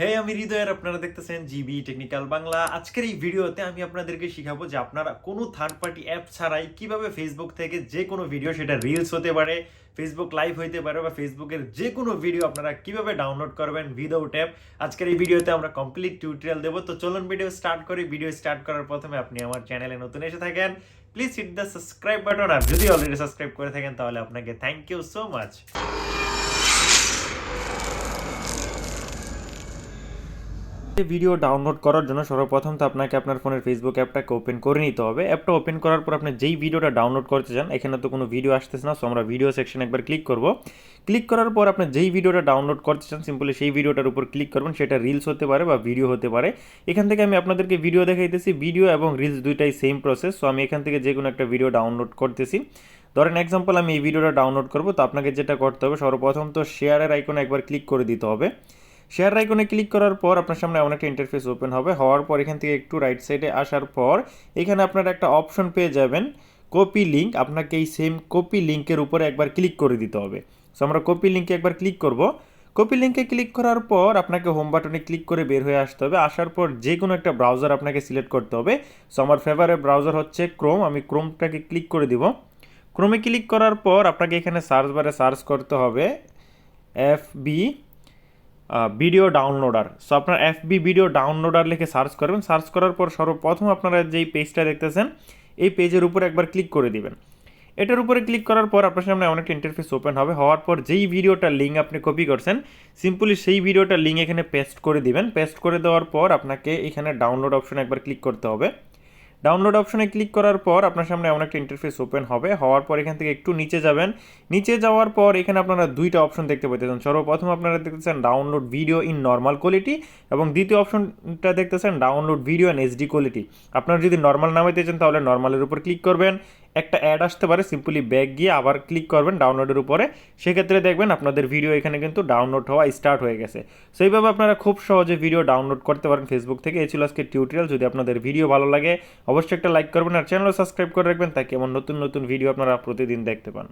হে আমি হৃদয়ের, আপনারা দেখতেছেন জিবি টেকনিক্যাল বাংলা আজকের এই ভিডিওতে আমি আপনাদেরকে শিখাবো যে আপনারা কোনো থার্ড পার্টি অ্যাপ ছাড়াই কীভাবে ফেসবুক থেকে যে কোনো ভিডিও সেটা রিলস হতে পারে ফেসবুক লাইভ হইতে পারে বা ফেসবুকের যে কোনো ভিডিও আপনারা কীভাবে ডাউনলোড করবেন উইদাউট অ্যাপ আজকের এই ভিডিওতে আমরা কমপ্লিট টিউটোরিয়াল দেবো। তো চলুন ভিডিও স্টার্ট করি। ভিডিও স্টার্ট করার প্রথমে আপনি আমার চ্যানেলে নতুন এসে থাকেন। Please hit the subscribe button আর যদি অলরেডি সাবস্ক্রাইব করে থাকেন, তাহলে আপনাকে thank you so much video download করার জন্য সর্বপ্রথম তো আপনাকে আপনার ফোনের ফেসবুক অ্যাপটাকে ওপেন করে নিতে হবে। অ্যাপটা ওপেন করার পর আপনি যেই ভিডিওটা ডাউনলোড করতে চান, এখানে তো কোনো ভিডিও আসতেছে না সো আমরা ভিডিও সেকশন একবার ক্লিক করব। ক্লিক করার পর আপনি যেই ভিডিওটা ডাউনলোড করতে চান সিম্পলি সেই ভিডিওটার উপর ক্লিক করবেন, সেটা রিলস হতে পারে বা ভিডিও হতে পারে। এখান থেকে আমি আপনাদেরকে ভিডিও দেখাইতেছি ভিডিও এবং রিলস দুইটাই সেম প্রসেস সো আমি এখান থেকে যে কোনো একটা ভিডিও ডাউনলোড করতেছি। ধরেন এক্সাম্পল আমি এই ভিডিওটা ডাউনলোড করব, তো আপনাকে যেটা করতে হবে, সর্বপ্রথম তো শেয়ারের আইকনে একবার ক্লিক করে দিতে হবে। শেয়ার আইকনে ক্লিক করার পর আপনার সামনে এমন একটা ইন্টারফেস ওপেন হবে। হওয়ার পর এখান থেকে একটু রাইট সাইডে আসার পর এখানে আপনারা একটা অপশন পেয়ে যাবেন কপি লিঙ্ক আপনাকে এই সেম কপি লিঙ্কের উপরে একবার ক্লিক করে দিতে হবে। সো আমরা কপি লিঙ্কে একবার ক্লিক করব। কপি লিঙ্কে ক্লিক করার পর আপনাকে হোম বাটনে ক্লিক করে বের হয়ে আসতে হবে। আসার পর যে কোনো একটা ব্রাউজার আপনাকে সিলেক্ট করতে হবে। সো আমার ফেভারেট ব্রাউজার হচ্ছে ক্রোম আমি ক্রোমটাকে ক্লিক করে দিব। ক্রোমে ক্লিক করার পর আপনাকে এখানে সার্চ বারে সার্চ করতে হবে। F B video downloader so আপনার এফবি ভিডিও ডাউনলোডার লিখে সার্চ করবেন। সার্চ করার পর সর্বপ্রথম আপনারা যেই পেজটা দেখতেছেন, এই পেজের উপর একবার ক্লিক করে দিবেন। এটার উপরে ক্লিক করার পর আপনার সামনে অনেকটা ইন্টারফেস ওপেন হবে। হওয়ার পর যেই ভিডিওটার লিঙ্ক আপনি কপি করছেন সিম্পলি সেই ভিডিওটার লিঙ্ক এখানে পেস্ট করে দিবেন। পেস্ট করে দেওয়ার পর আপনাকে এখানে ডাউনলোড অপশনে একবার ক্লিক করতে হবে। ডাউনলোড অপশনে ক্লিক করার পর আপনার সামনে এমন একটা ইন্টারফেস ওপেন হবে। হওয়ার পর এখান থেকে একটু নিচে যাবেন। নিচে যাওয়ার পর এখানে আপনারা দুইটা অপশন দেখতে পাইতেছেন। সর্বপ্রথম আপনারা দেখতেছেন download video in normal quality এবং দ্বিতীয় অপশনটা দেখতেছেন download video in HD quality আপনারা যদি নর্মাল নামাইতে চান তাহলে নর্মালের উপর ক্লিক করবেন। একটা অ্যাড আসতে পারে সিম্পলি ব্যাক গিয়ে আবার ক্লিক করবেন ডাউনলোডের উপরে। সেক্ষেত্রে দেখবেন আপনাদের ভিডিও এখানে কিন্তু ডাউনলোড হওয়া স্টার্ট হয়ে গেছে। সো এইভাবে আপনারা খুব সহজে ভিডিও ডাউনলোড করতে পারেন ফেসবুক থেকে। এই ছিল আজকে টিউটোরিয়াল যদি আপনাদের ভিডিও ভালো লাগে, অবশ্যই একটা লাইক করবেন আর চ্যানেল সাবস্ক্রাইব করে রাখবেন। তাকে এমন নতুন নতুন ভিডিও আপনারা প্রতিদিন দেখতে পান।